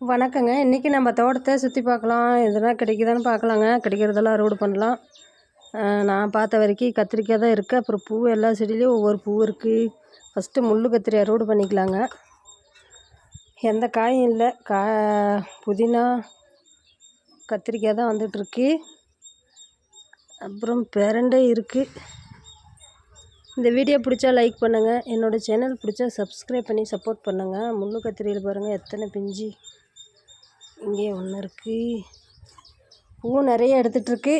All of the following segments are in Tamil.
வணக்கங்க. இன்றைக்கி நம்ம தோட்டத்தை சுற்றி பார்க்கலாம். எதுனா கிடைக்குதான்னு பார்க்கலாங்க. கிடைக்கிறதெல்லாம் அறுவடை பண்ணலாம். நான் பார்த்த வரைக்கும் கத்திரிக்காய் தான் இருக்குது அப்புறம் பூ எல்லா செடியிலையும் ஒவ்வொரு பூ இருக்குது ஃபஸ்ட்டு முள் கத்திரி அறுவடை பண்ணிக்கலாங்க. எந்த காயும் இல்லை. கா புதினா கத்திரிக்காய் தான் வந்துட்டுருக்கு. அப்புறம் பேரண்டே இருக்குது இந்த வீடியோ பிடிச்சா லைக் பண்ணுங்கள் என்னோடய சேனல் பிடிச்சா சப்ஸ்கிரைப் பண்ணி சப்போர்ட் பண்ணுங்கள் முள்ளு கத்திரியில் பாருங்கள் எத்தனை பிஞ்சு. இங்கே ஒன்று இருக்குது பூ நிறைய எடுத்துகிட்ருக்கு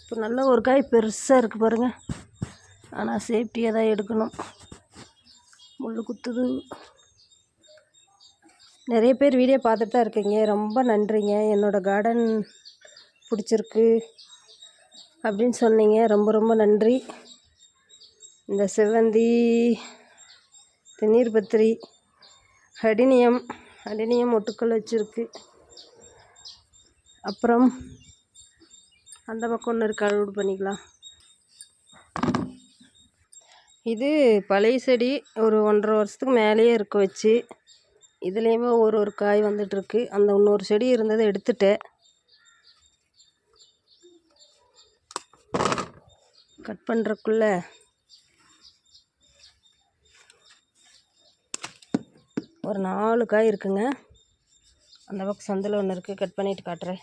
இப்போ நல்ல ஒரு காய் பெருசாக இருக்குது பாருங்கள் ஆனால் சேஃப்டியாக தான் எடுக்கணும். முள் குத்துது. நிறைய பேர் வீடியோ பார்த்துட்டு தான் இருக்கீங்க. ரொம்ப நன்றிங்க. என்னோடய கார்டன் பிடிச்சிருக்கு அப்படின்னு சொன்னீங்க. ரொம்ப ரொம்ப நன்றி. இந்த செவ்வந்தி தண்ணீர் பத்திரி அடினியம் அடினியம் ஒட்டுக்கள் வச்சுருக்கு. அப்புறம் அந்த பக்கம் ஒன்று இருக்குது அறுவடை பண்ணிக்கலாம் இது பழைய செடி ஒரு ஒன்றரை வருஷத்துக்கு மேலேயே இருக்க வச்சு இதுலேயுமே ஒரு ஒரு காய் வந்துட்டுருக்கு அந்த இன்னொரு செடி இருந்ததை எடுத்துட்டேன். கட் பண்ணுறக்குள்ள ஒரு நாலு காய் இருக்குங்க. அந்த பக்கம் சந்தில் ஒன்று இருக்குது கட் பண்ணிவிட்டு காட்டுறேன்.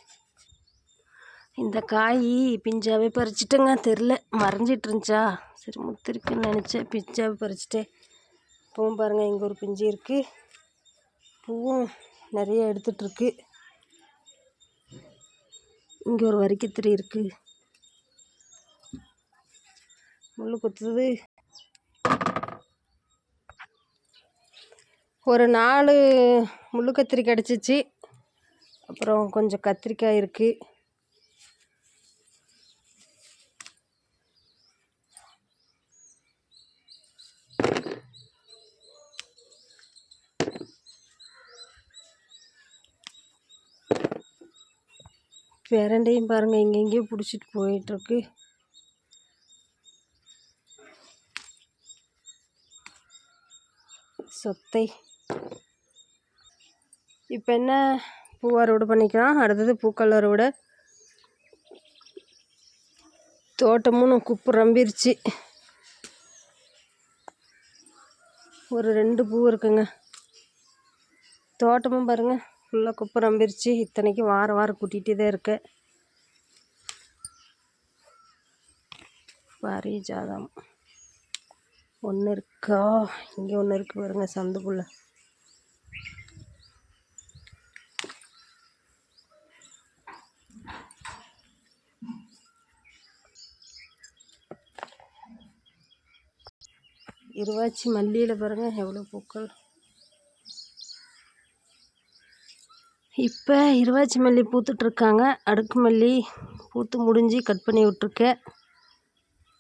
இந்த காய் பிஞ்சாவே பறிச்சிட்டேங்க. தெரில. மறைஞ்சிட்டு இருந்துச்சா சரி முத்திருக்குன்னு நினச்சேன். பிஞ்சாவே பறிச்சிட்டேன். பூவும் பாருங்கள் இங்கே ஒரு பிஞ்சு இருக்குது பூவும் நிறைய எடுத்துகிட்ருக்கு இங்கே ஒரு வரிக்கத்திரி இருக்குது முள் குத்துது. ஒரு நாலு முள்ளு கத்திரி கிடச்சிச்சு. அப்புறம் கொஞ்சம் கத்திரிக்காய் இருக்குது பேரண்டையும் பாருங்கள் எங்கெங்கேயோ பிடிச்சிட்டு போயிட்டுருக்கு. சொத்தை. இப்போ என்ன பூ அறுவடை பண்ணிக்கலாம்? அடுத்தது பூக்கள் அறுவடை தோட்டமும் குப்பு ரம்பிருச்சு. ஒரு ரெண்டு பூ இருக்குங்க. தோட்டமும் பாருங்கள் ஃபுல்லாக குப்பை நம்பிருச்சு. இத்தனைக்கும் வாரம் வாரம் கூட்டிகிட்டே தான் இருக்கேன் பாரிஜாதம் ஒன்று இருக்கா? இங்கே ஒன்று இருக்குது பாருங்கள் சந்துக்குள்ள இருவாச்சி மல்லியில் பாருங்கள் எவ்வளோ பூக்கள். இப்போ இருவாச்சி மல்லி பூத்துட்ருக்காங்க. அடுக்கு மல்லி பூத்து முடிஞ்சு கட் பண்ணி விட்ருக்கேன்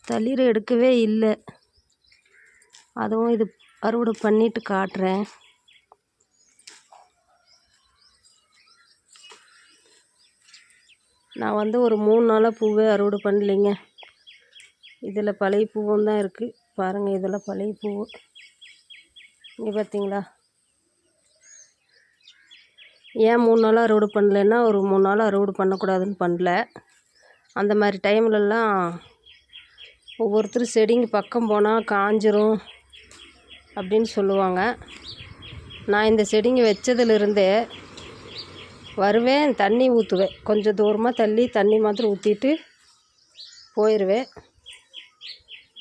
தளிர் எடுக்கவே இல்லை. அதுவும் இது அறுவடை பண்ணிவிட்டு காட்டுறேன். நான் வந்து ஒரு மூணு நாளாக பூவே அறுவடை பண்ணலைங்க. இதில் பழைய பூவும் தான் இருக்குது பாருங்கள் இதெல்லாம் பழைய பூ. இங்கே பார்த்தீங்களா ஏன் மூணு நாளாக அறுவடை பண்ணலைன்னா ஒரு மூணு நாள் அறுவடை பண்ணக்கூடாதுன்னு பண்ணல. அந்த மாதிரி டைம்லலாம் ஒவ்வொருத்தரும் செடிங்க பக்கம் போனால் காஞ்சிரும் அப்படின்னு சொல்லுவாங்க. நான் இந்த செடிங்க வச்சதுலேருந்தே வருவேன் தண்ணி ஊற்றுவேன் கொஞ்சம் தூரமாக தள்ளி தண்ணி மாத்திரம் ஊற்றிட்டு போயிடுவேன்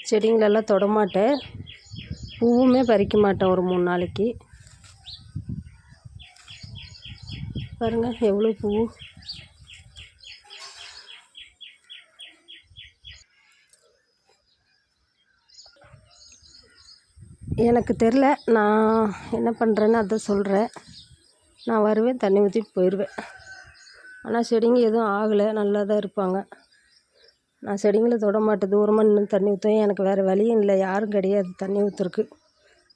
செடிங்களெல்லாம் தொடமாட்டேன். பூவுமே பறிக்க மாட்டேன் ஒரு மூணு நாளைக்கு. பாருங்கள் எவ்வளோ பூ. எனக்கு தெரில நான் என்ன பண்ணுறேன்னு அதை சொல்கிறேன். நான் வருவேன் தண்ணி ஊற்றிட்டு போயிடுவேன். ஆனால் செடிங்க எதுவும் ஆகலை நல்லா தான் இருப்பாங்க. நான் செடிங்களை தொட மாட்டேன். தூரமாக நின்று தண்ணி ஊற்றுவேன் எனக்கு வேறு வழியும் இல்லை. யாரும் கிடையாது. தண்ணி ஊற்றுறக்கு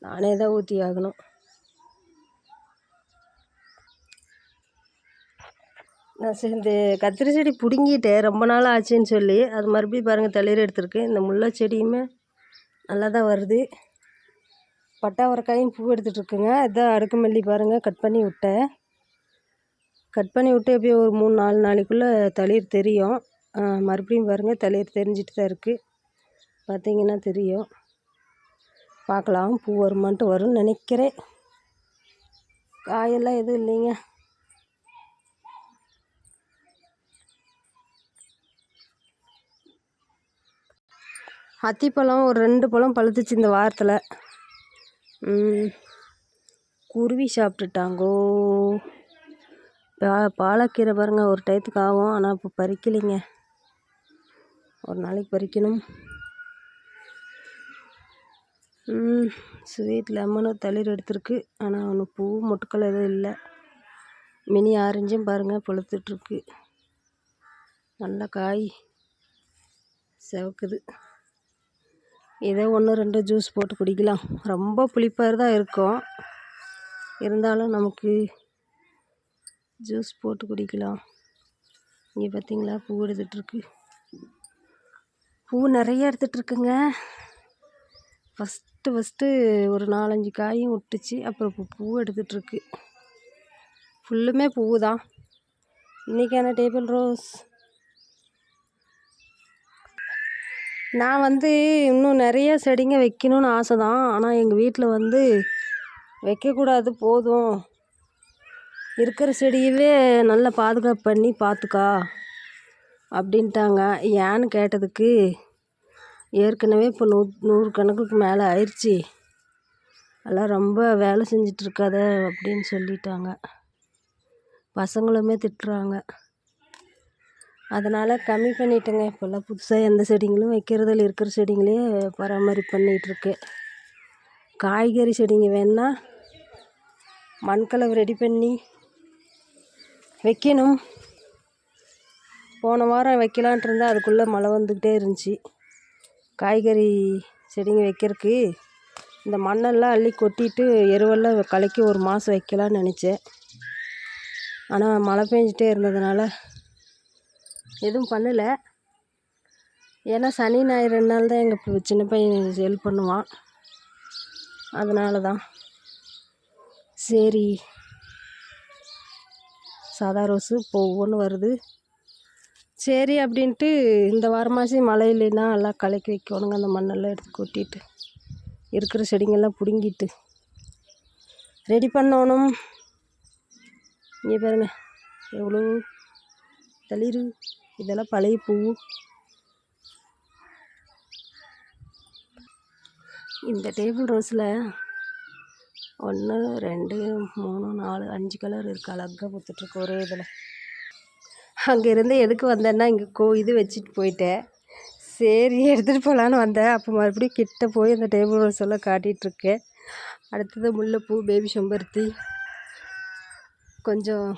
நானே தான் ஊற்றி ஆகணும். நான் சேர்ந்து கத்திரி செடி பிடுங்கிட்டேன். ரொம்ப நாள் ஆச்சுன்னு சொல்லி. அது மறுபடியும் பாருங்கள் தளிர் எடுத்திருக்கேன் இந்த முல்லை செடியுமே நல்லா தான் வருது பட்டாவரக்காயும் பூ எடுத்துகிட்ருக்குங்க இதான் அடுக்குமல்லி பாருங்கள் கட் பண்ணி விட்டேன். கட் பண்ணி விட்டு எப்படியும் ஒரு மூணு நாலு நாளைக்குள்ளே தளிர் தெரியும். மறுபடியும் பாருங்கள் தளிர் தெரிஞ்சிட்டு தான் இருக்குது பார்த்தீங்கன்னா தெரியும். பார்க்கலாம் பூ வருமான்ட்டு வரும்னு நினைக்கிறேன். காயெல்லாம் எதுவும் இல்லைங்க. அத்திப்பழம் ஒரு ரெண்டு பழம் பழுத்துச்சு இந்த வாரத்தில். குருவி சாப்பிட்டுட்டாங்கோ. பா பாலக்கீரை பாருங்கள் ஒரு டயத்துக்கு ஆகும் ஆனால் இப்போ பறிக்கலைங்க. ஒரு நாளைக்கு பறிக்கணும். ம் ஸ்வீட் லெமனும் தளிர் எடுத்திருக்கு. ஆனால் ஒன்று பூ மொட்டுக்கள் எதுவும் இல்லை. மினி ஆரஞ்சும் பாருங்கள் பழுத்துட்ருக்கு. நல்ல காய் செவக்குது. ஏதோ ஒன்று ரெண்டு ஜூஸ் போட்டு குடிக்கலாம். ரொம்ப புளிப்பாக தான் இருக்கும். இருந்தாலும் நமக்கு ஜூஸ் போட்டு குடிக்கலாம். இங்கே பார்த்தீங்களா பூ எடுத்துகிட்ருக்கு பூ நிறைய எடுத்துகிட்ருக்குங்க ஃபஸ்ட்டு ஃபஸ்ட்டு ஒரு நாலஞ்சு காயும் விட்டுச்சு அப்புறம் இப்போ பூ எடுத்துகிட்ருக்கு ஃபுல்லுமே பூ தான் இன்றைக்கான டேபிள் ரோஸ் நான் வந்து இன்னும் நிறைய செடிங்க வைக்கணும்னு ஆசை தான் ஆனால் எங்கள் வீட்டில் வந்து வைக்கக்கூடாது போதும். இருக்கிற செடியவே நல்லா பாதுகாப்பு பண்ணி பார்த்துக்கா அப்படின்ட்டாங்க. ஏன்னு கேட்டதுக்கு ஏற்கனவே இப்போ நூ நூறு கணக்குக்கு மேலே ஆயிடுச்சு. அதெல்லாம் ரொம்ப வேலை செஞ்சிட்ருக்காத அப்படின்னு சொல்லிட்டாங்க. பசங்களுமே திட்டுறாங்க. அதனால் கம்மி பண்ணிட்டேங்க. இப்போல்லாம் புதுசாக எந்த செடிங்களும் வைக்கிறதில்ல. இருக்கிற செடிங்களே பராமரிப்பு பண்ணிகிட்ருக்கேன் காய்கறி செடிங்க வேணால் மண்கலவை ரெடி பண்ணி வைக்கணும். போன வாரம் வைக்கலான்ட்டு இருந்தால் அதுக்குள்ளே மழை வந்துக்கிட்டே இருந்துச்சு. காய்கறி செடிங்க வைக்கிறதுக்கு இந்த மண்ணெல்லாம் அள்ளி கொட்டிட்டு எருவெல்லாம் கலக்கி ஒரு மாதம் வைக்கலான்னு நினச்சேன். ஆனால் மழை பெஞ்சிட்டே இருந்ததுனால எதுவும் பண்ணலை. ஏன்னா சனி ஞாயிறு ரெண்டு நாள் தான் எங்கள் சின்ன பையன் ஹெல்ப் பண்ணுவான். அதனால தான் சரி. சாதா ரோஸு இப்போ ஒவ்வொன்று வருது. சரி அப்படின்ட்டு இந்த வாரமாச்சு மழை இல்லைன்னா எல்லாம் கலக்கி வைக்கணுங்க அந்த மண்ணெல்லாம் எடுத்து கொட்டிட்டு. இருக்கிற செடிங்கெல்லாம் பிடுங்கிட்டு. ரெடி பண்ணணும். இங்கே பாருங்க. எவ்வளோ தளிர். இதெல்லாம் பழைய பூ. இந்த டேபிள் ரோஸில் ஒன்று ரெண்டு மூணு நாலு அஞ்சு கலர் இருக்குது அழகாக பூத்துட்ருக்கு ஒரே இதில். அங்கேருந்து எதுக்கு வந்தேன்னா இங்கே கோ இது வச்சுட்டு போயிட்டேன். சரி எடுத்துகிட்டு போகலான்னு வந்தேன். அப்போ மறுபடியும் கிட்ட போய் அந்த டேபிள் ரோஸ் எல்லாம் காட்டிகிட்ருக்கேன் அடுத்தது முல்லைப்பூ பேபி செம்பருத்தி கொஞ்சம்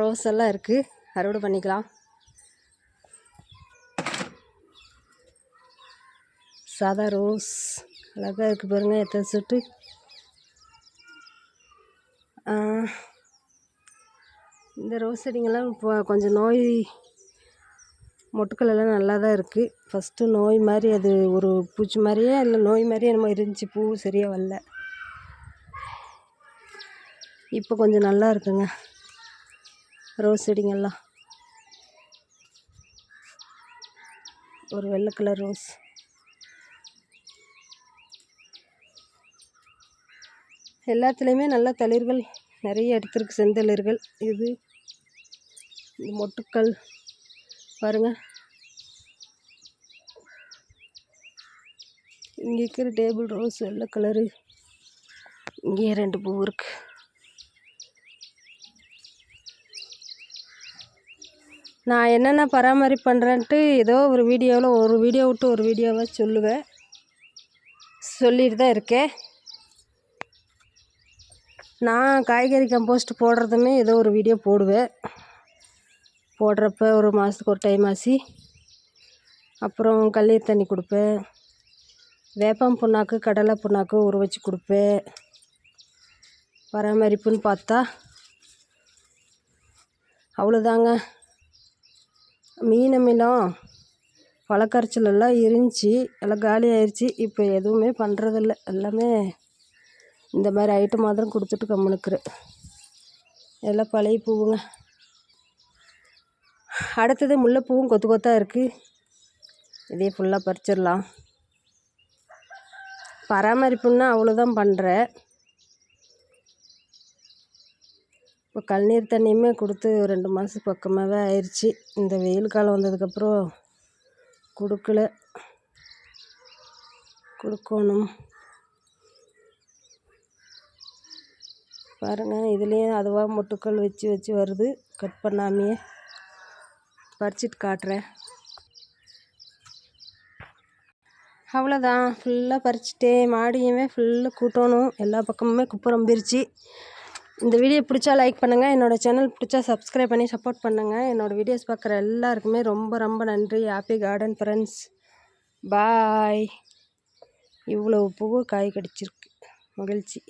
ரோஸ் எல்லாம் இருக்குது அறுவடை பண்ணிக்கலாம். சாதா ரோஸ் அழகாக இருக்குது பாருங்கள் எத்தனை சொட்டு. ஆ, இந்த ரோஸ் செடிங்கெல்லாம் இப்போ கொஞ்சம் நோய் மொட்டுக்கள் எல்லாம் நல்லா தான் இருக்குது ஃபஸ்ட்டு நோய் மாதிரி அது ஒரு பூச்சி மாதிரியே இல்லை நோய் மாதிரியே என்னமோ இருந்துச்சு பூ சரியாக வரல. இப்போ கொஞ்சம் நல்லா இருக்குங்க. ரோஸ் செடிங்கெல்லாம். ஒரு வெள்ளை கலர் ரோஸ் எல்லாத்துலேயுமே நல்லா தளிர்கள் நிறைய எடுத்திருக்கு செந்தளிர்கள். இது மொட்டுக்கள். பாருங்க. இங்கே இருக்கிற டேபிள் ரோஸ் வெள்ளை கலரு. இங்கே ரெண்டு பூ இருக்கு. நான் என்னென்ன பராமரிப்பு பண்ணுறேன்ட்டு ஏதோ ஒரு வீடியோவில் ஒரு வீடியோ விட்டு ஒரு வீடியோவாக சொல்லுவேன். சொல்லிட்டு தான் இருக்கேன். நான் காய்கறி கம்போஸ்ட் போடுறதுமே ஏதோ ஒரு வீடியோ போடுவேன். போடுறப்ப ஒரு மாதத்துக்கு ஒரு டைம் ஆச்சு. அப்புறம் கல்லீர் தண்ணி கொடுப்பேன். வேப்பம் புண்ணாக்கு கடலை புண்ணாக்கு ஊற வச்சு கொடுப்பேன். பராமரிப்புன்னு பார்த்தா அவ்வளோதாங்க மீன் மீனம் பழக்கரைச்சலெல்லாம் இருந்துச்சு. எல்லாம் காலி ஆயிடுச்சு இப்போ எதுவுமே பண்ணுறதில்ல எல்லாமே இந்த மாதிரி ஐட்டம் மாத்திரம் கொடுத்துட்டு கம்முனுக்குறேன் எல்லாம் பழைய பூவுங்க. அடுத்தது முல்லைப்பூவும் கொத்து கொத்தாக இருக்குது இதே ஃபுல்லாக பறிச்சிடலாம். பராமரிப்புன்னா அவ்வளோதான் பண்ணுறேன் இப்போ கழுநீர் தண்ணியுமே கொடுத்து ரெண்டு மாதம் பக்கமாகவே ஆயிடுச்சு இந்த வெயில் காலம் வந்ததுக்கப்புறம் கொடுக்கல. கொடுக்கணும். பாருங்கள் இதுலேயும் அதுவாக மொட்டுக்கள் வச்சு வச்சு வருது. கட் பண்ணாமையே. பறிச்சிட்டு காட்டுறேன். அவ்வளோதான். ஃபுல்லாக பறிச்சுட்டே மாடியுமே ஃபுல்லாக கூட்டணும். எல்லா பக்கமுமே குப்பை ரொம்பிருச்சு இந்த வீடியோ பிடிச்சா லைக் பண்ணுங்கள் என்னோடய சேனல் பிடிச்சா சப்ஸ்கிரைப் பண்ணி சப்போர்ட் பண்ணுங்கள் என்னோடய வீடியோஸ் பார்க்குற எல்லாருக்குமே ரொம்ப ரொம்ப நன்றி. ஹாப்பி கார்டன் ஃப்ரெண்ட்ஸ் பாய் இவ்வளோ பூ காய் கடிச்சிருக்கு. மகிழ்ச்சி.